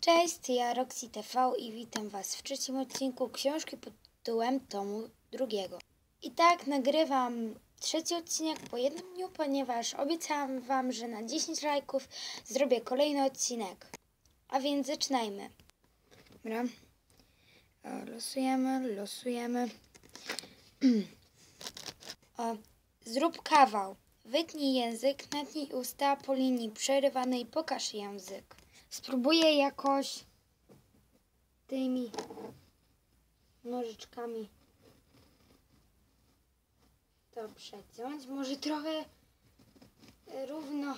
Cześć, ja Roxy TV i witam Was w trzecim odcinku książki pod tytułem tomu drugiego. I tak nagrywam trzeci odcinek po jednym dniu, ponieważ obiecałam Wam, że na 10 lajków zrobię kolejny odcinek. A więc zaczynajmy. Dobra. O, losujemy, losujemy. o, zrób kawał. Wytnij język, natnij usta po linii przerywanej, pokaż język. Spróbuję jakoś tymi nożyczkami to przeciąć. Może trochę równo,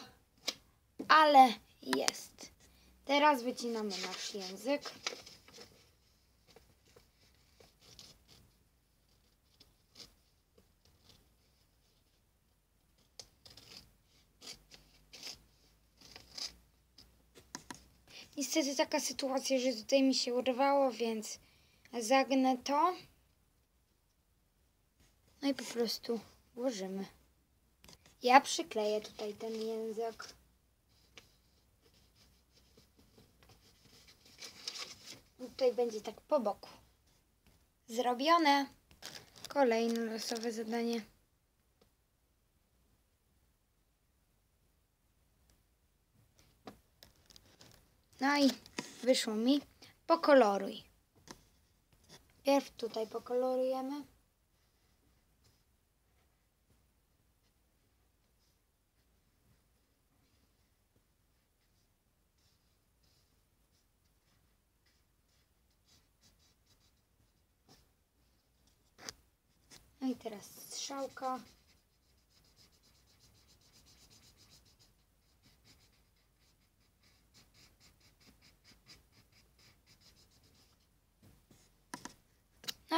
ale jest. Teraz wycinamy nasz język. Niestety taka sytuacja, że tutaj mi się urwało, więc zagnę to. No i po prostu włożymy. Ja przykleję tutaj ten język. Tutaj będzie tak po boku. Zrobione. Kolejne losowe zadanie. No i wyszło mi. Pokoloruj. Pierw tutaj pokolorujemy. No i teraz strzałka.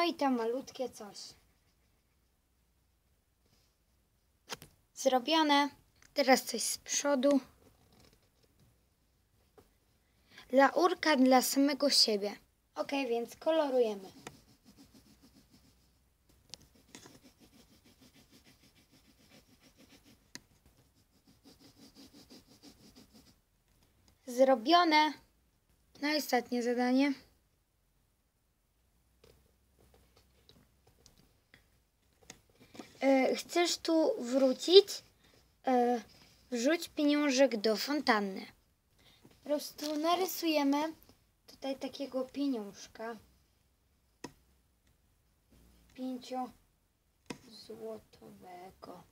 No i to malutkie coś. Zrobione. Teraz coś z przodu. Laurka dla samego siebie. Ok, więc kolorujemy. Zrobione. No i ostatnie zadanie. E, chcesz tu wrócić? E, wrzuć pieniążek do fontanny. Po prostu narysujemy tutaj takiego pieniążka. Pięciozłotowego.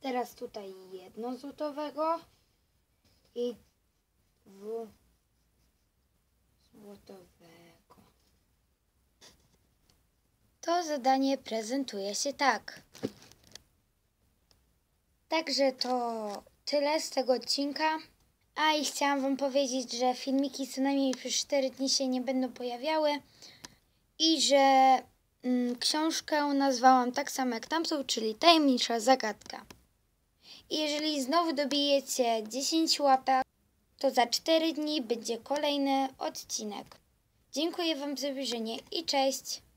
Teraz tutaj jedno złotowego i w złotowego. To zadanie prezentuje się tak. Także to tyle z tego odcinka. A i chciałam Wam powiedzieć, że filmiki co najmniej przez 4 dni się nie będą pojawiały i że mm, książkę nazwałam tak samo jak tam są, czyli Tajemnicza Zagadka. I jeżeli znowu dobijecie 10 łapek, to za 4 dni będzie kolejny odcinek. Dziękuję Wam za obejrzenie i cześć!